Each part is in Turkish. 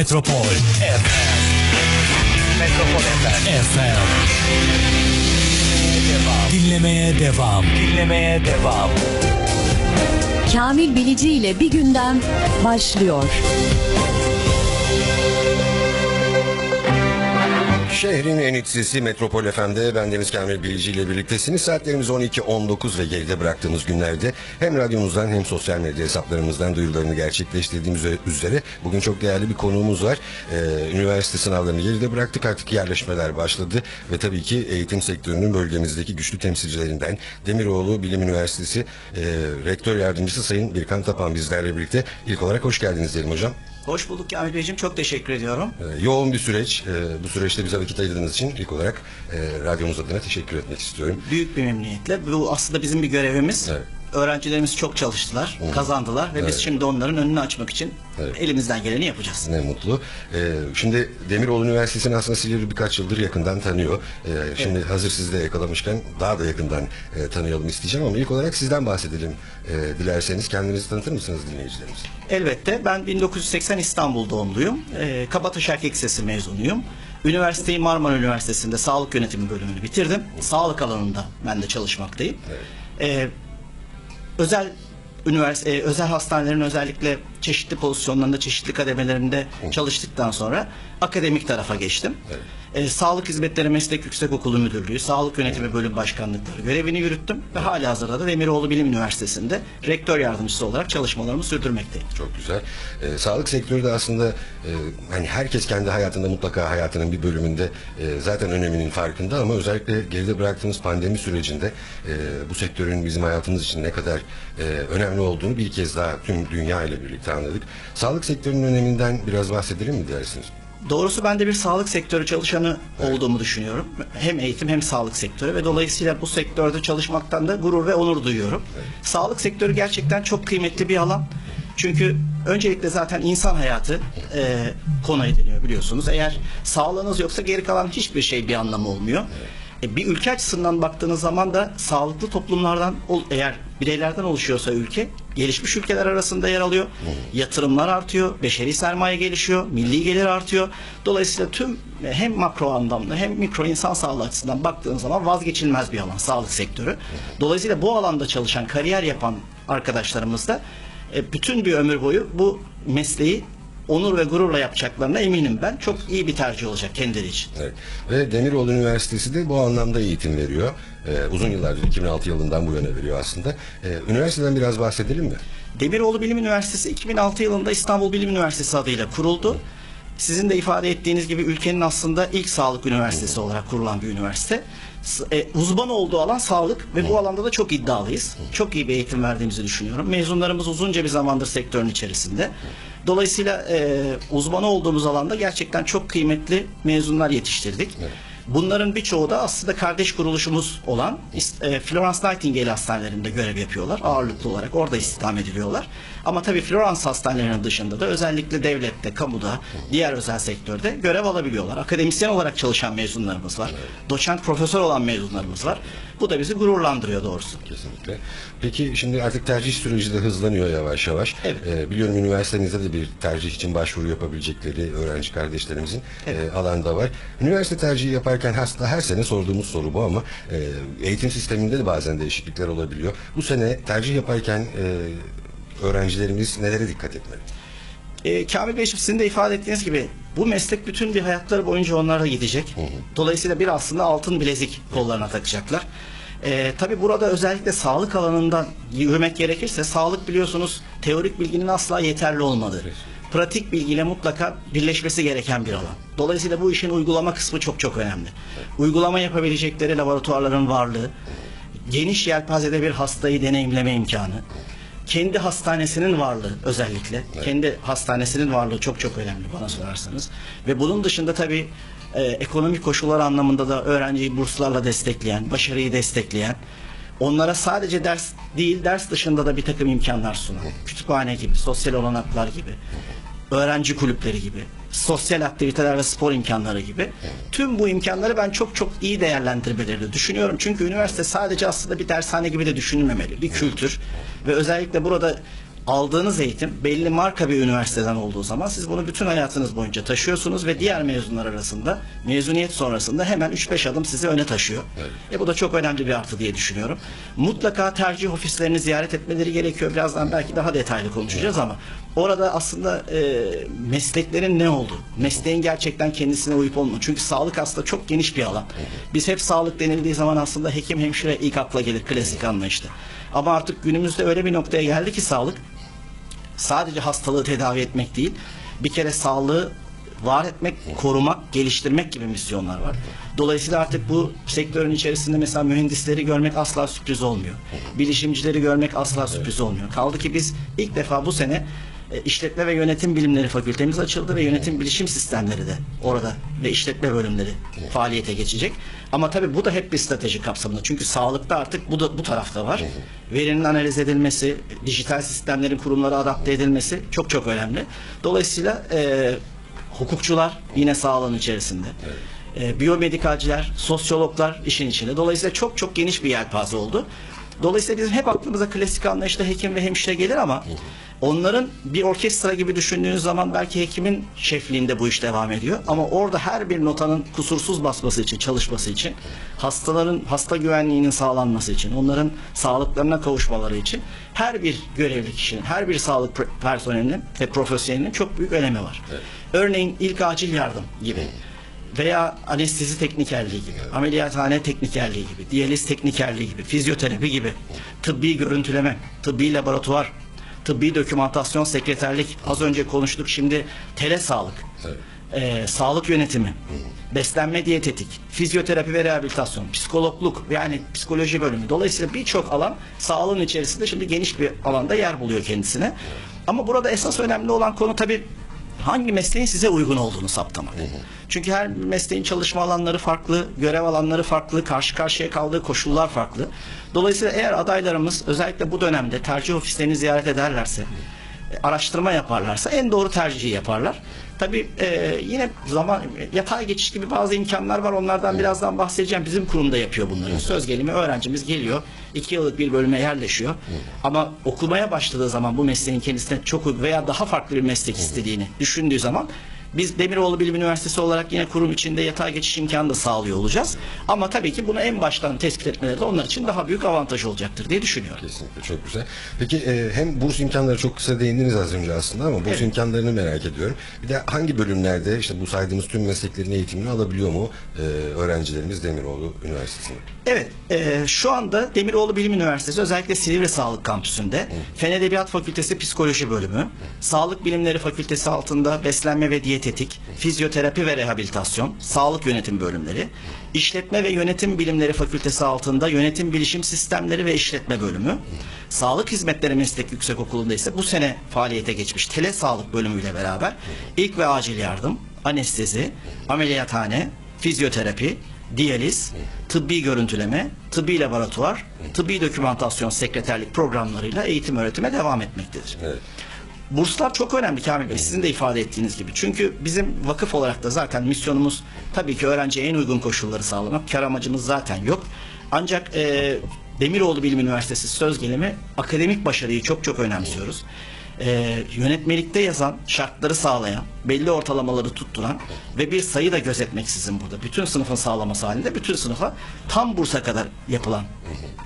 Metropol FM. Metropol FM. FM. Dinlemeye devam. Dinlemeye devam. Kamil Bilici ile bir gündem başlıyor. Şehrin en iç sesi Metropol FM'de ben Deniz Kamil Bilici ile birliktesiniz. Saatlerimiz 12.19 ve geride bıraktığımız günlerde hem radyomuzdan hem sosyal medya hesaplarımızdan duyurularını gerçekleştirdiğimiz üzere bugün çok değerli bir konuğumuz var. Ee, üniversite sınavlarını geride bıraktık artık yerleşmeler başladı ve tabii ki eğitim sektörünün bölgemizdeki güçlü temsilcilerinden Demiroğlu Bilim Üniversitesi e, Rektör Yardımcısı Sayın Birkan Tapan bizlerle birlikte. İlk olarak hoş geldiniz diyelim hocam. Hoş bulduk Kamil Beyciğim. Çok teşekkür ediyorum. Ee, yoğun bir süreç. Ee, bu süreçte bize vakit ayırdığınız için ilk olarak e, radyomuz adına teşekkür etmek istiyorum. Büyük bir memnuniyetle. Bu aslında bizim bir görevimiz. Evet. Öğrencilerimiz çok çalıştılar, kazandılar ve biz şimdi onların önünü açmak için Evet. elimizden geleni yapacağız. Ne mutlu. Ee, şimdi Demiroğlu Üniversitesi'ni aslında Silivri birkaç yıldır yakından tanıyor. Ee, şimdi hazır sizi de yakalamışken daha da yakından e, tanıyalım isteyeceğim ama ilk olarak sizden bahsedelim. Ee, dilerseniz kendinizi tanıtır mısınız dinleyicilerimiz? Elbette ben 1980 İstanbul doğumluyum. Ee, Kabataş Erkek Lisesi mezunuyum. Üniversiteyi Marmara Üniversitesi'nde sağlık yönetimi bölümünü bitirdim. Sağlık alanında ben de çalışmaktayım. Ee, özel üniversite e, özel hastanelerin özellikle çeşitli pozisyonlarında, çeşitli kademelerinde çalıştıktan sonra akademik tarafa geçtim. E, Sağlık Hizmetleri Meslek Yüksekokulu Müdürlüğü, Sağlık Yönetimi Bölüm Başkanlıkları görevini yürüttüm ve halihazırda da Demiroğlu Bilim Üniversitesi'nde rektör yardımcısı olarak çalışmalarımı sürdürmekteyim. Çok güzel. Ee, sağlık sektörü de aslında e, hani herkes kendi hayatında mutlaka hayatının bir bölümünde e, zaten öneminin farkında ama özellikle geride bıraktığımız pandemi sürecinde e, bu sektörün bizim hayatımız için ne kadar e, önemli olduğunu bir kez daha tüm dünya ile birlikte anladık. Sağlık sektörünün öneminden biraz bahsedelim mi dersiniz? Doğrusu ben de bir sağlık sektörü çalışanı olduğumu düşünüyorum. Hem eğitim hem sağlık sektörü ve dolayısıyla bu sektörde çalışmaktan da gurur ve onur duyuyorum. Sağlık sektörü gerçekten çok kıymetli bir alan. Çünkü öncelikle zaten insan hayatı e, konu ediliyor biliyorsunuz. Eğer sağlığınız yoksa geri kalan hiçbir şey bir anlamı olmuyor. E, bir ülke açısından baktığınız zaman da sağlıklı toplumlardan ol- eğer bireylerden oluşuyorsa ülke gelişmiş ülkeler arasında yer alıyor. Yatırımlar artıyor, beşeri sermaye gelişiyor, milli gelir artıyor. Dolayısıyla tüm hem makro anlamda hem mikro insan sağlığı açısından baktığınız zaman vazgeçilmez bir alan sağlık sektörü. Dolayısıyla bu alanda çalışan, kariyer yapan arkadaşlarımız da e, bütün bir ömür boyu bu mesleği onur ve gururla yapacaklarına eminim ben. Çok iyi bir tercih olacak kendileri için. Evet. Ve Demiroğlu Üniversitesi de bu anlamda eğitim veriyor. Ee, uzun yıllardır 2006 yılından bu yana veriyor aslında. Ee, üniversiteden biraz bahsedelim mi? Demiroğlu Bilim Üniversitesi 2006 yılında İstanbul Bilim Üniversitesi adıyla kuruldu. Sizin de ifade ettiğiniz gibi ülkenin aslında ilk sağlık üniversitesi olarak kurulan bir üniversite. E, uzman olduğu alan sağlık ve bu alanda da çok iddialıyız. Çok iyi bir eğitim verdiğimizi düşünüyorum. Mezunlarımız uzunca bir zamandır sektörün içerisinde. Dolayısıyla e, uzmanı olduğumuz alanda gerçekten çok kıymetli mezunlar yetiştirdik. Bunların birçoğu da aslında kardeş kuruluşumuz olan e, Florence Nightingale hastanelerinde görev yapıyorlar. Ağırlıklı olarak orada istihdam ediliyorlar. Ama tabii Florence hastanelerinin dışında da özellikle devlette, kamuda, diğer özel sektörde görev alabiliyorlar. Akademisyen olarak çalışan mezunlarımız var. Doçent, profesör olan mezunlarımız var. Bu da bizi gururlandırıyor doğrusu. Kesinlikle. Peki şimdi artık tercih süreci de hızlanıyor yavaş yavaş. Evet. Ee, biliyorum üniversitenizde de bir tercih için başvuru yapabilecekleri öğrenci kardeşlerimizin e, alanda var. Üniversite tercihi yaparken aslında her sene sorduğumuz soru bu ama e, eğitim sisteminde de bazen değişiklikler olabiliyor. Bu sene tercih yaparken e, öğrencilerimiz nelere dikkat etmeli? E, Kamil Bey sizin de ifade ettiğiniz gibi bu meslek bütün bir hayatları boyunca onlara gidecek. Dolayısıyla bir aslında altın bilezik kollarına takacaklar. E, tabii burada özellikle sağlık alanından yürümek gerekirse sağlık biliyorsunuz teorik bilginin asla yeterli olmadığı. Pratik bilgiyle mutlaka birleşmesi gereken bir alan. Dolayısıyla bu işin uygulama kısmı çok çok önemli. Uygulama yapabilecekleri laboratuvarların varlığı, geniş yelpazede bir hastayı deneyimleme imkanı, kendi hastanesinin varlığı özellikle. Kendi hastanesinin varlığı çok çok önemli bana sorarsanız. Ve bunun dışında tabii e, ekonomik koşullar anlamında da öğrenciyi burslarla destekleyen, başarıyı destekleyen, onlara sadece ders değil ders dışında da bir takım imkanlar sunan. Kütüphane gibi, sosyal olanaklar gibi, öğrenci kulüpleri gibi, sosyal aktiviteler ve spor imkanları gibi. Tüm bu imkanları ben çok çok iyi değerlendirmelerini düşünüyorum. Çünkü üniversite sadece aslında bir dershane gibi de düşünülmemeli. Bir kültür ve özellikle burada aldığınız eğitim belli marka bir üniversiteden olduğu zaman siz bunu bütün hayatınız boyunca taşıyorsunuz ve diğer mezunlar arasında mezuniyet sonrasında hemen 3-5 adım sizi öne taşıyor. E bu da çok önemli bir artı diye düşünüyorum. Mutlaka tercih ofislerini ziyaret etmeleri gerekiyor. Birazdan belki daha detaylı konuşacağız ama orada aslında e, mesleklerin ne olduğu, mesleğin gerçekten kendisine uyup olmadığı. Çünkü sağlık aslında çok geniş bir alan. Biz hep sağlık denildiği zaman aslında hekim hemşire ilk akla gelir klasik anlayışta. Ama artık günümüzde öyle bir noktaya geldi ki sağlık sadece hastalığı tedavi etmek değil, bir kere sağlığı var etmek, korumak, geliştirmek gibi misyonlar var. Dolayısıyla artık bu sektörün içerisinde mesela mühendisleri görmek asla sürpriz olmuyor. Bilişimcileri görmek asla sürpriz olmuyor. Kaldı ki biz ilk defa bu sene işletme ve yönetim bilimleri fakültemiz açıldı ve yönetim bilişim sistemleri de orada ve işletme bölümleri faaliyete geçecek. Ama tabii bu da hep bir strateji kapsamında. Çünkü sağlıkta artık bu da bu tarafta var. Verinin analiz edilmesi, dijital sistemlerin kurumlara adapte edilmesi çok çok önemli. Dolayısıyla e, hukukçular yine sağlığın içerisinde. E, biyomedikalciler, sosyologlar işin içinde. Dolayısıyla çok çok geniş bir yelpaze oldu. Dolayısıyla bizim hep aklımıza klasik anlayışta hekim ve hemşire gelir ama onların bir orkestra gibi düşündüğünüz zaman belki hekimin şefliğinde bu iş devam ediyor. Ama orada her bir notanın kusursuz basması için, çalışması için, hastaların hasta güvenliğinin sağlanması için, onların sağlıklarına kavuşmaları için her bir görevli kişinin, her bir sağlık personelinin ve profesyonelinin çok büyük önemi var. Örneğin ilk acil yardım gibi veya anestezi teknikerliği gibi, ameliyathane teknikerliği gibi, diyaliz teknikerliği gibi, fizyoterapi gibi, tıbbi görüntüleme, tıbbi laboratuvar, tıbbi dokümantasyon, sekreterlik, az önce konuştuk şimdi telesağlık, ee, sağlık yönetimi, beslenme diyetetik, fizyoterapi ve rehabilitasyon, psikologluk yani psikoloji bölümü. Dolayısıyla birçok alan sağlığın içerisinde şimdi geniş bir alanda yer buluyor kendisine. Ama burada esas önemli olan konu tabii hangi mesleğin size uygun olduğunu saptamak. Çünkü her mesleğin çalışma alanları farklı, görev alanları farklı, karşı karşıya kaldığı koşullar farklı. Dolayısıyla eğer adaylarımız özellikle bu dönemde tercih ofislerini ziyaret ederlerse, e, araştırma yaparlarsa en doğru tercihi yaparlar. Tabii e, yine zaman yatay geçiş gibi bazı imkanlar var. Onlardan birazdan bahsedeceğim. Bizim kurumda yapıyor bunları. Söz gelimi öğrencimiz geliyor. iki yıllık bir bölüme yerleşiyor. Ama okumaya başladığı zaman bu mesleğin kendisine çok veya daha farklı bir meslek istediğini düşündüğü zaman biz Demiroğlu Bilim Üniversitesi olarak yine kurum içinde yatay geçiş imkanı da sağlıyor olacağız. Ama tabii ki bunu en baştan tespit etmeleri de onlar için daha büyük avantaj olacaktır diye düşünüyorum. Kesinlikle çok güzel. Peki e, hem burs imkanları çok kısa değindiniz az önce aslında ama burs Evet. imkanlarını merak ediyorum. Bir de hangi bölümlerde işte bu saydığımız tüm mesleklerin eğitimini alabiliyor mu e, öğrencilerimiz Demiroğlu Üniversitesi'nde? Evet, e, şu anda Demiroğlu Bilim Üniversitesi özellikle Silivri Sağlık Kampüsü'nde Fen Edebiyat Fakültesi Psikoloji Bölümü, Sağlık Bilimleri Fakültesi altında Beslenme ve Diyetetik, Fizyoterapi ve Rehabilitasyon, Sağlık Yönetim Bölümleri, İşletme ve Yönetim Bilimleri Fakültesi altında Yönetim Bilişim Sistemleri ve İşletme Bölümü, Sağlık Hizmetleri Meslek Yüksekokulu'nda ise bu sene faaliyete geçmiş Tele Sağlık bölümüyle beraber ilk ve acil yardım, anestezi, ameliyathane, fizyoterapi, diyaliz, tıbbi görüntüleme, tıbbi laboratuvar, tıbbi dokümantasyon sekreterlik programlarıyla eğitim öğretime devam etmektedir. Evet. Burslar çok önemli Kamil Bey sizin de ifade ettiğiniz gibi. Çünkü bizim vakıf olarak da zaten misyonumuz tabii ki öğrenciye en uygun koşulları sağlamak. Kar amacımız zaten yok. Ancak e, Demiroğlu Bilim Üniversitesi söz gelimi akademik başarıyı çok çok önemsiyoruz. E, yönetmelikte yazan, şartları sağlayan, belli ortalamaları tutturan ve bir sayı da gözetmeksizin burada. Bütün sınıfın sağlaması halinde bütün sınıfa tam bursa kadar yapılan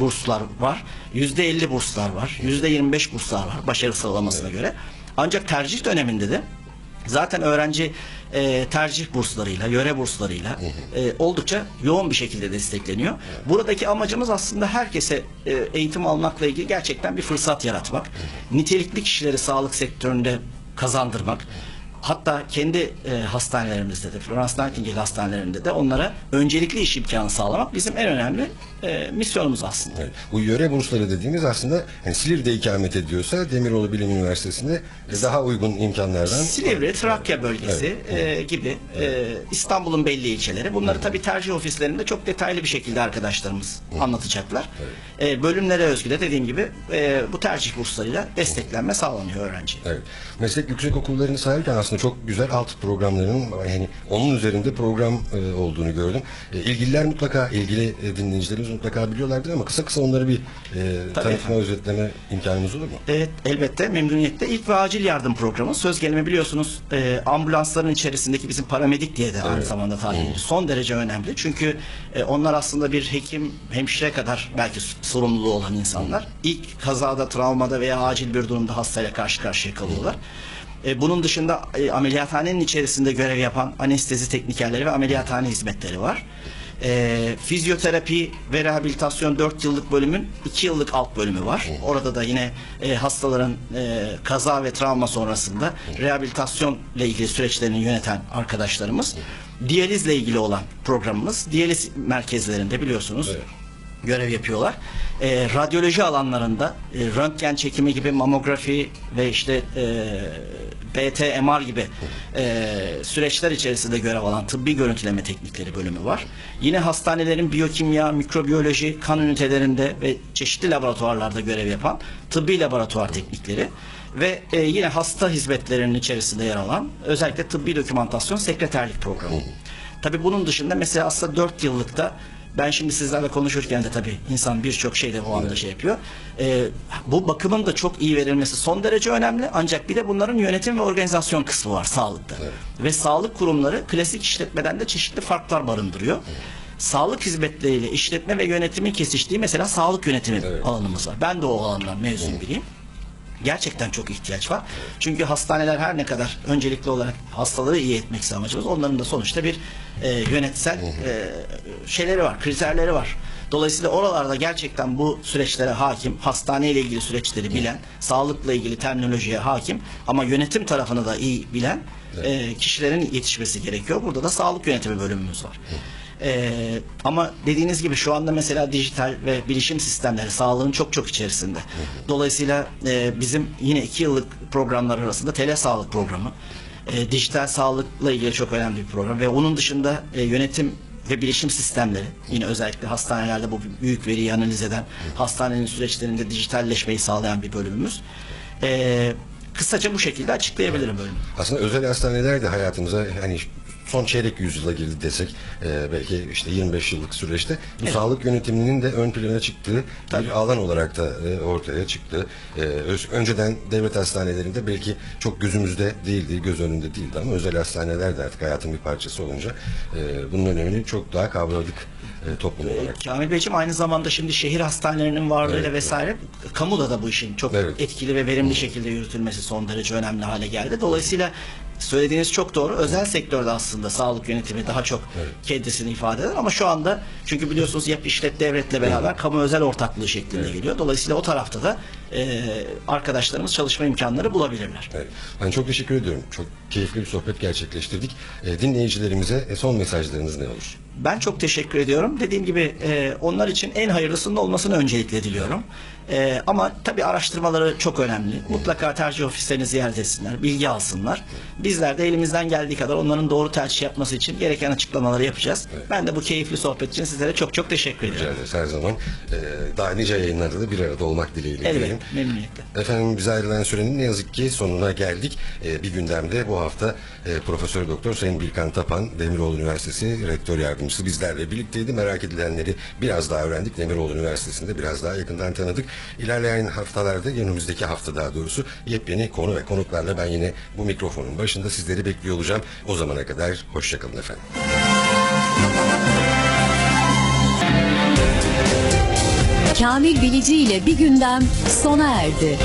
burslar var. Yüzde elli burslar var. Yüzde yirmi beş burslar var başarı sıralamasına göre. Ancak tercih döneminde de zaten öğrenci e, tercih burslarıyla, yöre burslarıyla e, oldukça yoğun bir şekilde destekleniyor. Buradaki amacımız aslında herkese e, eğitim almakla ilgili gerçekten bir fırsat yaratmak. Nitelikli kişileri sağlık sektöründe kazandırmak. Hatta kendi e, hastanelerimizde de, Florence Nightingale hastanelerinde de onlara öncelikli iş imkanı sağlamak bizim en önemli e, misyonumuz aslında. Evet. Bu yöre bursları dediğimiz aslında hani Silivri'de ikamet ediyorsa Demiroğlu Bilim Üniversitesi'nde daha uygun imkanlardan Silivri, Trakya bölgesi e, gibi e, İstanbul'un belli ilçeleri. Bunları tabii tercih ofislerinde çok detaylı bir şekilde arkadaşlarımız anlatacaklar. E, bölümlere özgü de dediğim gibi e, bu tercih burslarıyla desteklenme sağlanıyor öğrenciye. Evet. Meslek yüksek okullarını sayarken aslında aslında çok güzel alt programlarının yani onun üzerinde program e, olduğunu gördüm. E, ilgililer mutlaka ilgili e, dinleyicilerimiz mutlaka biliyorlardır ama kısa kısa onları bir e, tanıtma özetleme imkanımız olur mu? Evet elbette memnuniyetle ilk ve acil yardım programı söz gelimi biliyorsunuz e, ambulansların içerisindeki bizim paramedik diye de aynı zamanda tabir edilir. Son derece önemli çünkü e, onlar aslında bir hekim hemşire kadar belki sorumluluğu olan insanlar. İlk kazada travmada veya acil bir durumda hastayla karşı karşıya kalıyorlar. E, bunun dışında e, ameliyathanenin içerisinde görev yapan anestezi teknikerleri ve ameliyathane hizmetleri var. E, fizyoterapi ve rehabilitasyon 4 yıllık bölümün 2 yıllık alt bölümü var. Orada da yine e, hastaların e, kaza ve travma sonrasında rehabilitasyon ile ilgili süreçlerini yöneten arkadaşlarımız. Diyalizle ilgili olan programımız. Diyaliz merkezlerinde biliyorsunuz görev yapıyorlar. E, radyoloji alanlarında e, röntgen çekimi gibi mamografi ve işte e, BT, MR gibi e, süreçler içerisinde görev alan tıbbi görüntüleme teknikleri bölümü var. Yine hastanelerin biyokimya, mikrobiyoloji, kan ünitelerinde ve çeşitli laboratuvarlarda görev yapan tıbbi laboratuvar teknikleri ve e, yine hasta hizmetlerinin içerisinde yer alan özellikle tıbbi dokümantasyon sekreterlik programı. Tabii bunun dışında mesela aslında 4 yıllıkta ben şimdi sizlerle konuşurken de tabii insan birçok şeyde o anda şey yapıyor. Ee, bu bakımın da çok iyi verilmesi son derece önemli. Ancak bir de bunların yönetim ve organizasyon kısmı var sağlıkta. Ve sağlık kurumları klasik işletmeden de çeşitli farklar barındırıyor. Sağlık hizmetleriyle işletme ve yönetimin kesiştiği mesela sağlık yönetimi alanımız var. Ben de o alandan mezun biriyim gerçekten çok ihtiyaç var. Çünkü hastaneler her ne kadar öncelikli olarak hastalığı iyi etmek amacımız onların da sonuçta bir e, yönetsel e, şeyleri var, kriterleri var. Dolayısıyla oralarda gerçekten bu süreçlere hakim, hastane ile ilgili süreçleri bilen, sağlıkla ilgili terminolojiye hakim ama yönetim tarafını da iyi bilen e, kişilerin yetişmesi gerekiyor. Burada da sağlık yönetimi bölümümüz var. Ee, ama dediğiniz gibi şu anda mesela dijital ve bilişim sistemleri sağlığın çok çok içerisinde. Dolayısıyla e, bizim yine iki yıllık programlar arasında tele sağlık programı, e, dijital sağlıkla ilgili çok önemli bir program ve onun dışında e, yönetim ve bilişim sistemleri yine özellikle hastanelerde bu büyük veriyi analiz eden hastanenin süreçlerinde dijitalleşmeyi sağlayan bir bölümümüz. E, kısaca bu şekilde açıklayabilirim bölümü. Aslında özel hastaneler de hayatımıza hani son çeyrek yüzyıla girdi desek e, belki işte 25 yıllık süreçte bu sağlık yönetiminin de ön plana çıktığı bir alan olarak da e, ortaya çıktı. E, öz- önceden devlet hastanelerinde belki çok gözümüzde değildi, göz önünde değildi ama özel hastaneler de artık hayatın bir parçası olunca e, bunun önemini çok daha kavradık e, toplum olarak. Kamil Beyciğim aynı zamanda şimdi şehir hastanelerinin varlığıyla vesaire kamuda da bu işin çok Evet. etkili ve verimli şekilde yürütülmesi son derece önemli hale geldi. Dolayısıyla söylediğiniz çok doğru. Özel sektörde aslında sağlık yönetimi daha çok kendisini ifade eder ama şu anda çünkü biliyorsunuz yap işlet devletle beraber kamu özel ortaklığı şeklinde geliyor. Dolayısıyla o tarafta da e, arkadaşlarımız çalışma imkanları bulabilirler. Evet. Ben çok teşekkür ediyorum. Çok keyifli bir sohbet gerçekleştirdik. E, dinleyicilerimize e, son mesajlarınız ne olur? Ben çok teşekkür ediyorum. Dediğim gibi e, onlar için en hayırlısının olmasını öncelikle diliyorum. E, ama tabii araştırmaları çok önemli. Mutlaka tercih ofislerini ziyaret etsinler, bilgi alsınlar. Bizler de elimizden geldiği kadar onların doğru tercih yapması için gereken açıklamaları yapacağız. Ben de bu keyifli sohbet için sizlere çok çok teşekkür Rica ediyorum. ederiz her zaman. E, daha nice yayınlarda da bir arada olmak dileğiyle. Evet, diyelim. memnuniyetle. Efendim bize ayrılan sürenin ne yazık ki sonuna geldik. Ee, bir gündemde bu hafta e, Profesör Doktor Sayın Bilkan Tapan, Demiroğlu Üniversitesi Rektör Yardımcısı bizlerle birlikteydi. Merak edilenleri biraz daha öğrendik. Demiroğlu Üniversitesi'nde biraz daha yakından tanıdık. İlerleyen haftalarda, önümüzdeki hafta daha doğrusu yepyeni konu ve konuklarla ben yine bu mikrofonun başında sizleri bekliyor olacağım. O zamana kadar hoşçakalın efendim. Kamil Bilici ile bir gündem sona erdi.